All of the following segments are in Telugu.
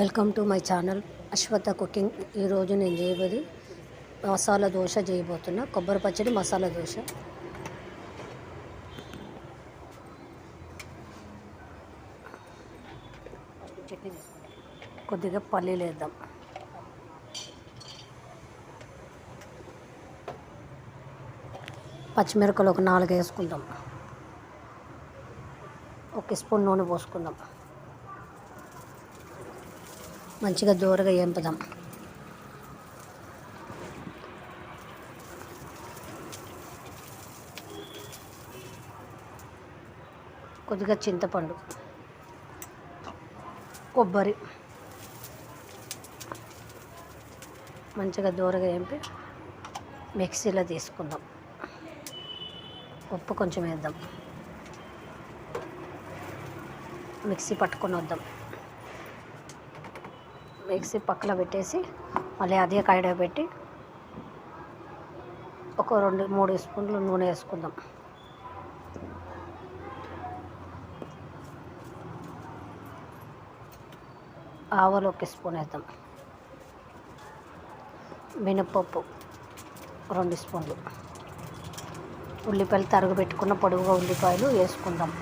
Welcome to my channel Ashwatha cooking ఈరోజు నేను చేయబోది మసాలా దోశ చేయబోతున్నా. కొబ్బరి పచ్చడి మసాలా దోశ. చట్నీ కొద్దిగా పల్లీలు వేద్దాం. పచ్చిమిరపకాయలు ఒక నాలుగు వేసుకుందాం. ఒక స్పూన్ నూనె పోసుకుందాం. మంచిగా దూరగా ఎంపుదాం కొద్దిగా చింతపండు కొబ్బరి మంచిగా దూరగా ఎంపి మిక్సీలో తీసుకుందాం. ఉప్పు కొంచెం వేద్దాం. మిక్సీ పట్టుకొని వద్దాం. మిక్సీ పక్కన పెట్టేసి మళ్ళీ అదే కాయడ పెట్టి ఒక రెండు మూడు స్పూన్లు నూనె వేసుకుందాం. ఆవాలు ఒక స్పూన్ వేద్దాం. మినపప్పు రెండు స్పూన్లు. ఉల్లిపాయలు తరుగు పెట్టుకున్న పొడుగుగా ఉల్లిపాయలు వేసుకుందాం.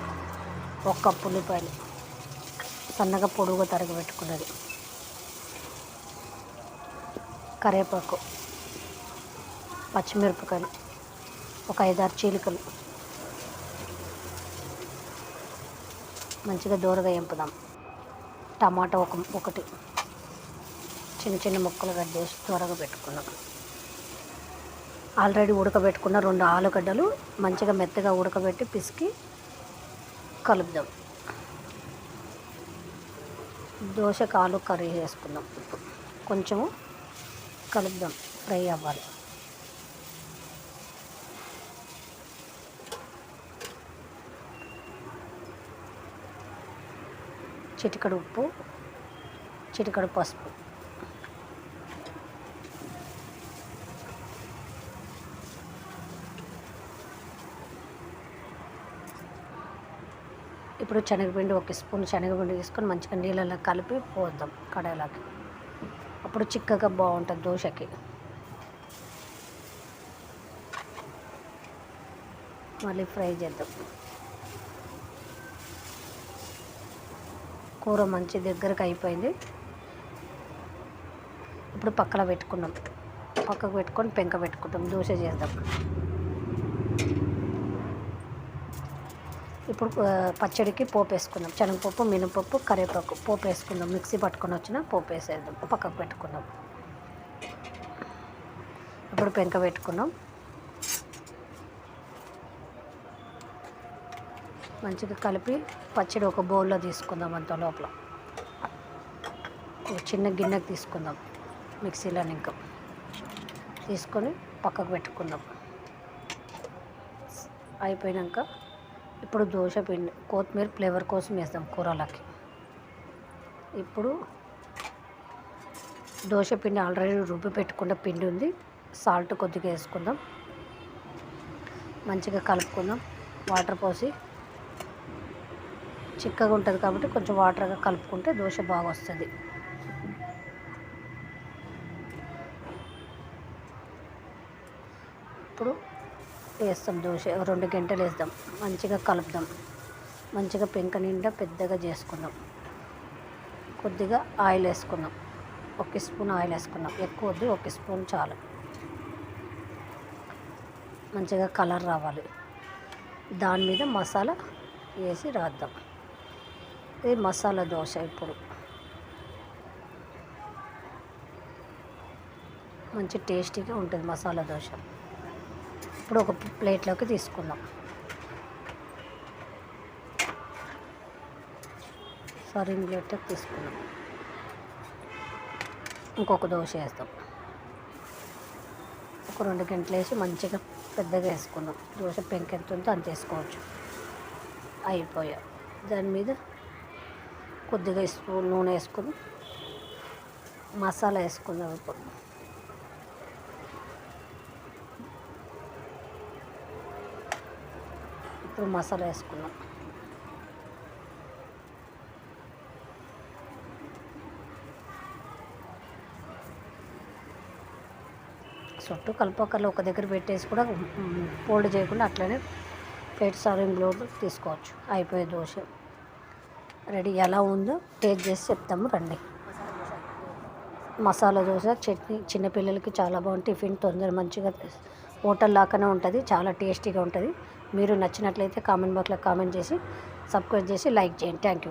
ఒక కప్పు ఉల్లిపాయలు. సన్నగా పొడుగుగా తరుగు పెట్టుకున్నది కరివేపాకు పచ్చిమిరపకాయలు ఒక ఐదారు చీలికలు. మంచిగా దూరగా ఎంపుదాం. టమాటా ఒక ఒకటి. చిన్న చిన్న ముక్కలు కట్ చేసి త్వరగా పెట్టుకున్నాం ఆల్రెడీ ఉడకబెట్టుకున్న రెండు ఆలుగడ్డలు మంచిగా మెత్తగా ఉడకబెట్టి పిసికి కలుపుదాం. దోశకు ఆలు కర్రీ చేసుకుందాం. కొంచెము కలుపుదాం ఫ్రై అవ్వాలి. చిటికడు ఉప్పు చిటికడు పసుపు. ఇప్పుడు శనగపిండి ఒక స్పూన్ శనగపిండి తీసుకొని మంచిగా నీళ్ళలో కలిపి పోద్దాం కడాయిలోకి. అప్పుడు చిక్కగా బాగుంటుంది దోశకి. మళ్ళీ ఫ్రై చేద్దాం. కూర మంచి దగ్గరకు అయిపోయింది. ఇప్పుడు పక్కన పెట్టుకున్నాం. పక్కకు పెట్టుకొని పెంక పెట్టుకుంటాం. దోశ చేద్దాం. ఇప్పుడు పచ్చడికి పోపు వేసుకుందాం. శనగపప్పు మినపప్పు కరివేపాకు పోపు వేసుకుందాం. మిక్సీ పట్టుకొని వచ్చిన పోపు వేసేద్దాం. పక్కకు పెట్టుకుందాం. ఇప్పుడు పెంక పెట్టుకున్నాం మంచిగా కలిపి పచ్చడి ఒక బౌల్లో తీసుకుందాం అంత లోపల. ఒక చిన్న గిన్నెకి తీసుకుందాం మిక్సీలో ఇంకా. తీసుకొని పక్కకు పెట్టుకుందాం. అయిపోయినాక ఇప్పుడు దోశ పిండి కొత్తిమీర ఫ్లేవర్ కోసం వేస్తాం కూరలకి. ఇప్పుడు దోశ పిండి ఆల్రెడీ రుబ్బి పెట్టుకున్న పిండి ఉంది. సాల్ట్ కొద్దిగా వేసుకుందాం. మంచిగా కలుపుకుందాం. వాటర్ పోసి చిక్కగా ఉంటుంది కాబట్టి కొంచెం వాటర్గా కలుపుకుంటే దోశ బాగా వస్తుంది ఇప్పుడు వేస్తాం దోశ రెండు గంటలు వేస్తాం. మంచిగా కలుపుదాం. మంచిగా పెంక నిండా పెద్దగా చేసుకుందాం. కొద్దిగా ఆయిల్ వేసుకుందాం. ఒక స్పూన్ ఆయిల్ వేసుకుందాం. ఎక్కువ వద్దు ఒక స్పూన్ చాలు. మంచిగా కలర్ రావాలి. దాని మీద మసాలా వేసి రాద్దాం. ఇది మసాలా దోశ ఇప్పుడు. మంచి టేస్టీగా ఉంటుంది మసాలా దోశ. ఇప్పుడు ఒక ప్లేట్లోకి తీసుకుందాం. సర్వింగ్ ప్లేట్లోకి తీసుకుందాం. ఇంకొక దోశ వేస్తాం. ఒక రెండు గంటలు వేసి మంచిగా పెద్దగా వేసుకుందాం. దోశ పెంక ఉందో అంత వేసుకోవచ్చు. అయిపోయా. దాని మీద కొద్దిగా స్పూన్ నూనె వేసుకుని మసాలా వేసుకుందాం ఇప్పుడు. ఇప్పుడు మసాలా వేసుకున్నాం. చుట్టూ కలపకర్లు ఒక దగ్గర పెట్టేసి కూడా ఫోల్డ్ చేయకుండా అట్లనే ప్లేట్ సర్వింగ్ లోడ్ తీసుకోవచ్చు. అయిపోయే దోశ. రెడీ ఎలా ఉందో టేస్ట్ చేసి చెప్తాము రండి. మసాలా దోశ చట్నీ చిన్నపిల్లలకి చాలా బాగుంది టిఫిన్ తొందర మంచిగా హోటల్ లాగానే ఉంటుంది చాలా టేస్టీగా ఉంటుంది. మీరు నచ్చినట్లయితే కామెంట్ బాక్స్లో కామెంట్ చేసి సబ్స్క్రైబ్ చేసి లైక్ చేయండి. Thank you.